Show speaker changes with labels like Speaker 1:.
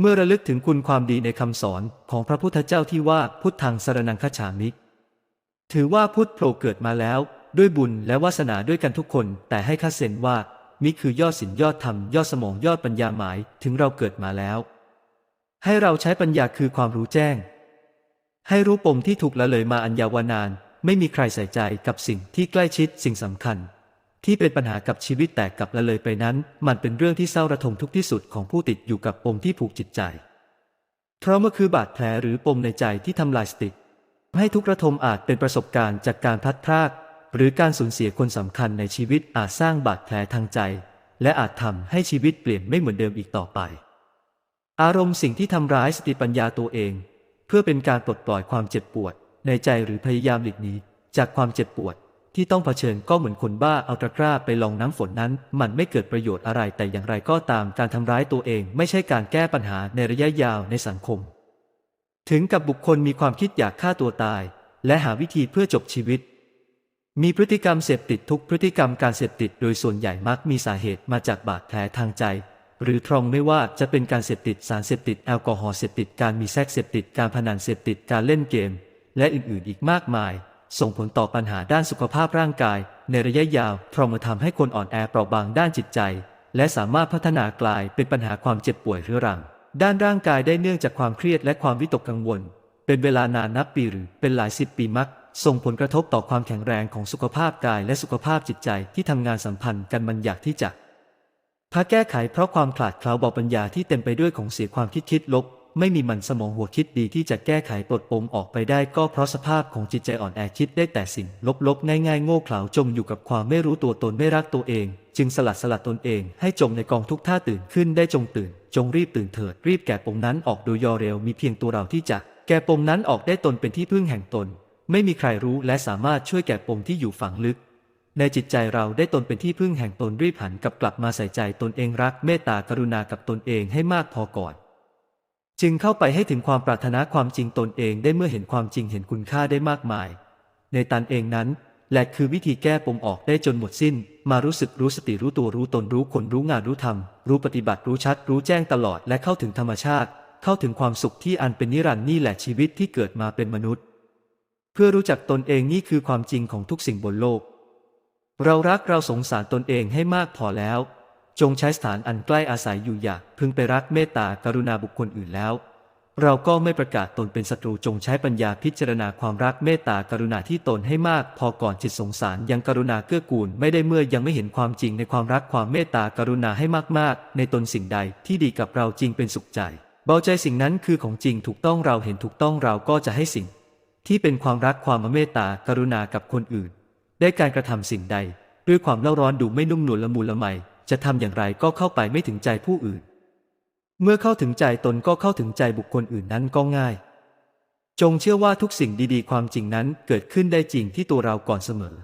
Speaker 1: เมื่อระลึกถึงคุณความดีในคำสอนของพระพุทธเจ้าที่ว่าพุทธังสรนังคฉามิ ถือว่าพุทธโผล่เกิดมาแล้ว ด้วยบุญและวาสนาด้วยกันทุกคน แต่ให้คัดเซนว่า มิคือยอดศีลยอดธรรม ยอดสมองยอดปัญญาหมายถึงเราเกิดมาแล้ว ให้เราใช้ปัญญาคือความรู้แจ้ง ให้รู้ปมที่ถูกละเลยมาอันยาวนาน ไม่มีใครใส่ใจกับสิ่งที่ใกล้ชิดสิ่งสำคัญ ที่เป็นปัญหากับชีวิตแต่กับละเลยไปนั้น มันเป็นเรื่องที่เศร้าระทมทุกที่สุดของผู้ติดอยู่กับปมที่ผูกจิตใจ เพราะมันคือบาดแผลหรือปมในใจที่ทำลายสติ ให้ทุกระทมอาจเป็นประสบการณ์จากการพลัดพราก หรือการสูญเสียคนสำคัญในชีวิตอาจสร้างบาดแผลทางใจ และอาจทำให้ชีวิตเปลี่ยนไม่เหมือนเดิมอีกต่อไป อารมณ์สิ่งที่ทำร้ายสติปัญญาตัวเอง เพื่อเป็นการปลดปล่อยความเจ็บปวด ในใจหรือพยายามหลีกหนีจากความเจ็บปวด ที่ต้องเผชิญก็เหมือนคนบ้าเอาตะกร้าไปลองน้ำฝนนั้น มันไม่เกิดประโยชน์อะไรแต่อย่างไรก็ตามการทำร้ายตัวเองไม่ใช่การแก้ปัญหาในระยะยาวในสังคม ถึงกับบุคคลมีความคิดอยากฆ่าตัวตาย และหาวิธีเพื่อจบชีวิต มีพฤติกรรมเสพติดทุกพฤติกรรมการเสพติดโดยส่วนใหญ่มักมีสาเหตุมาจากบาดแผลทางใจหรือทรองไม่ว่าจะเป็นการเสพติดสารเสพติดแอลกอฮอล์เสพติดการมีเซ็กเสพติดการพนันเสพติดการเล่นเกม และอื่นๆอีกมากมาย ส่งผลต่อปัญหาด้านสุขภาพร่างกาย ในระยะยาวทรอมาทำให้คนอ่อนแอเปราะบางด้านจิตใจ และสามารถพัฒนากลายเป็นปัญหาความเจ็บป่วยเรื้อรัง ด้านร่างกายได้เนื่องจากความเครียดและความวิตกกังวล เป็นเวลานานนับปีหรือเป็นหลายสิบปีมัก ส่งผลกระทบต่อความแข็งแรงของสุขภาพกายและสุขภาพจิตใจที่ทำงานสัมพันธ์กันมันอยากที่จะพาแก้ไขเพราะความขาดเคล้าบาปัญญาที่เต็มไปด้วยของเสียความคิดคิดลบ ไม่มีมันสมองหัวคิดดีที่จะแก้ไขปลดปมออกไปได้ก็เพราะสภาพของจิตใจอ่อนแอคิดได้แต่สิ่ง ลบๆ ง่ายๆ โง่เขลาจมอยู่กับความไม่รู้ตัวตนไม่รักตัวเอง จึงสลัดสลัดตนเอง ให้จมในกองทุกข์ท่าตื่นขึ้นได้จงตื่น จงรีบตื่นเถิด รีบแก่ปมนั้นออกโดยยอเร็วมีเพียงตัวเราที่จะ แก่ปมนั้นออกได้ตนเป็นที่พึ่งแห่งตน ไม่มีใครรู้และสามารถช่วยแก่ปมที่อยู่ฝังลึกในจิตใจเราได้ตนเป็นที่พึ่งแห่งตนรีบหันกลับกลับมาใส่ใจตนเองรักเมตตากรุณากับตนเองให้มากพอก่อน จึงเข้าไปให้ถึงความปรารถนาความจริงตนเองได้เมื่อเห็นความจริงเห็นคุณค่าได้มากมาย ในตันเองนั้นแหละคือวิธีแก้ปมออกได้จนหมดสิ้น มารู้สึกรู้สติรู้ตัวรู้ตนรู้คนรู้งานรู้ธรรม รู้ปฏิบัติรู้ชัด รู้แจ้งตลอดและเข้าถึงธรรมชาติ เข้าถึงความสุขที่อันเป็นนิรันดร์นี่แหละชีวิตที่เกิดมาเป็นมนุษย์ เพื่อรู้จักตนเองนี่คือความจริงของทุกสิ่งบนโลก เรารักเราสงสารตนเองให้มากพอแล้ว จงใช้สถานอันใกล้อาศัยอยู่อย่าพึงไปรักเมตตากรุณาบุคคลอื่นแล้ว เราก็ไม่ประกาศตนเป็นศัตรูจงใช้ปัญญาพิจารณาความรักเมตตากรุณาที่ตนให้มาก พอก่อนจิตสงสารยังกรุณาเกื้อกูลไม่ได้เมื่อยังไม่เห็นความจริงในความรักความเมตตากรุณาให้มากๆ ในตนสิ่งใดที่ดีกับเราจริงเป็นสุขใจ เบาใจสิ่งนั้นคือของจริงถูกต้องเราเห็นถูกต้องเราก็จะให้สิ่ง ที่เป็นความรักความเมตตากรุณากับคนอื่น ได้การกระทำสิ่งใด ด้วยความเล่าร้อนดูไม่นุ่มนวลละมุนละไม จะทำอย่างไรก็เข้าไปไม่ถึงใจผู้อื่น เมื่อเข้าถึงใจตนก็เข้าถึงใจบุคคลอื่นนั้นก็ง่าย จงเชื่อว่าทุกสิ่งดีๆ ความจริงนั้นเกิดขึ้นได้จริงที่ตัวเราก่อนเสมอ